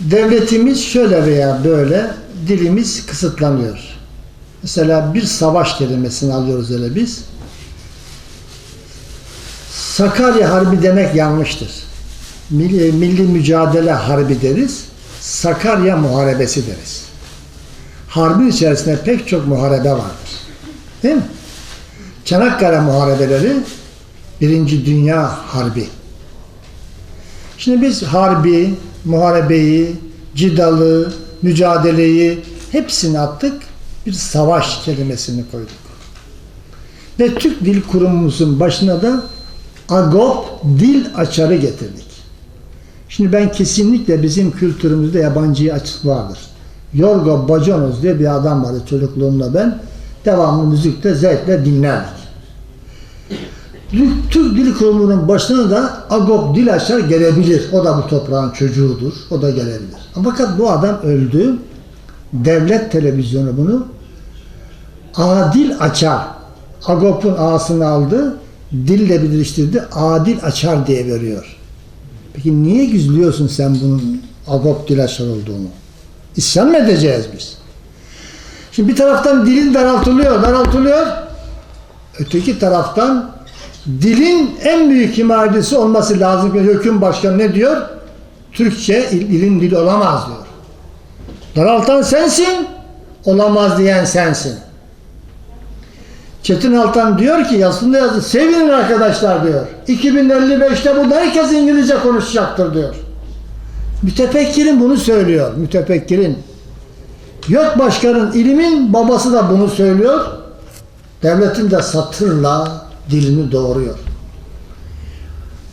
Devletimiz şöyle veya böyle dilimiz kısıtlanıyor. Mesela bir savaş kelimesini alıyoruz öyle biz. Sakarya Harbi demek yanlıştır. Milli, milli mücadele harbi deriz. Sakarya muharebesi deriz. Harbin içerisinde pek çok muharebe vardır. Değil mi? Çanakkale muharebeleri Birinci Dünya Harbi. Şimdi biz harbi, muharebeyi, cidalı, mücadeleyi hepsini attık. Bir savaş kelimesini koyduk. Ve Türk Dil Kurumumuzun başına da Agop dil açarı getirdik. Şimdi ben kesinlikle bizim kültürümüzde yabancıya açık vardır. Yorgo Baconoz diye bir adam vardı çocukluğumda ben. Devamlı müzikte zevkle dinlerdik. Türk Dil Kurumu'nun başına da Agop dil açar gelebilir. O da bu toprağın çocuğudur. O da gelebilir. Fakat bu adam öldü. Devlet televizyonu bunu adil açar. Agop'un ağasını aldı. Dille birleştirdi. Adil açar diye veriyor. Peki niye gizliyorsun sen bunun Agop dil açar olduğunu? İsyan mı edeceğiz biz? Şimdi bir taraftan dilin daraltılıyor, daraltılıyor. Öteki taraftan dilin en büyük himayecisi olması lazım. Hüküm başkanı ne diyor? Türkçe il, ilin dili olamaz diyor. Daraltan sensin, olamaz diyen sensin. Çetin Altan diyor ki yazısında yazdı. Sevinin arkadaşlar diyor. 2055'te burada herkes İngilizce konuşacaktır diyor. Mütefekkirin bunu söylüyor. Mütefekkirin. Yok başkanın ilimin babası da bunu söylüyor. Devletin de satırla dilini doğuruyor.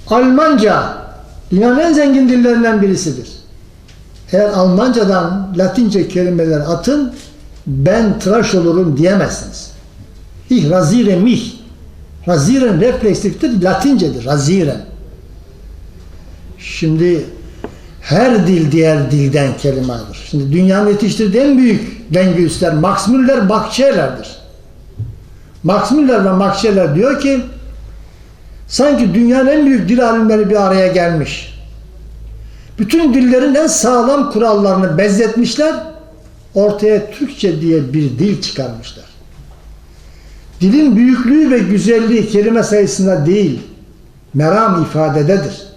Almanca dünyanın en zengin dillerinden birisidir. Eğer Almancadan Latince kelimeler atın ben tıraş olurum diyemezsiniz. Ich rasiere mich. Rasieren refleksiftir, Latincedir. Rasieren. Şimdi her dil diğer dilden kelime alır. Şimdi dünyanın yetiştirdiği en büyük lingüistler Max Müller, Bakçeler'dir. Max Müller ve Makşeler diyor ki sanki dünyanın en büyük dil alimleri bir araya gelmiş. Bütün dillerin en sağlam kurallarını benzetmişler. Ortaya Türkçe diye bir dil çıkarmışlar. Dilin büyüklüğü ve güzelliği kelime sayısında değil, meram ifadededir.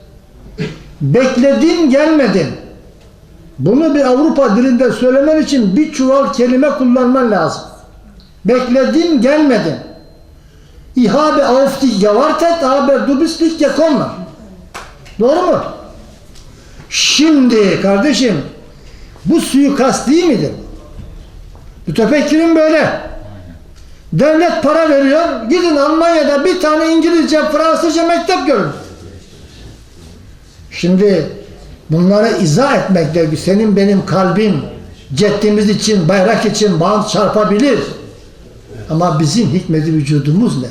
Bekledin gelmedin. Bunu bir Avrupa dilinde söylemen için bir çuval kelime kullanman lazım. Bekledin gelmedin. Ich habe auf dich gewartet, aber. Doğru mu? Şimdi kardeşim bu suikast değil midir? Mütefekkirin böyle. Devlet para veriyor. Gidin Almanya'da bir tane İngilizce, Fransızca mektep görün. Şimdi bunları izah etmekte senin benim kalbim ceddimiz için, bayrak için bağ çarpabilir. Ama bizim hikmeti vücudumuz ne?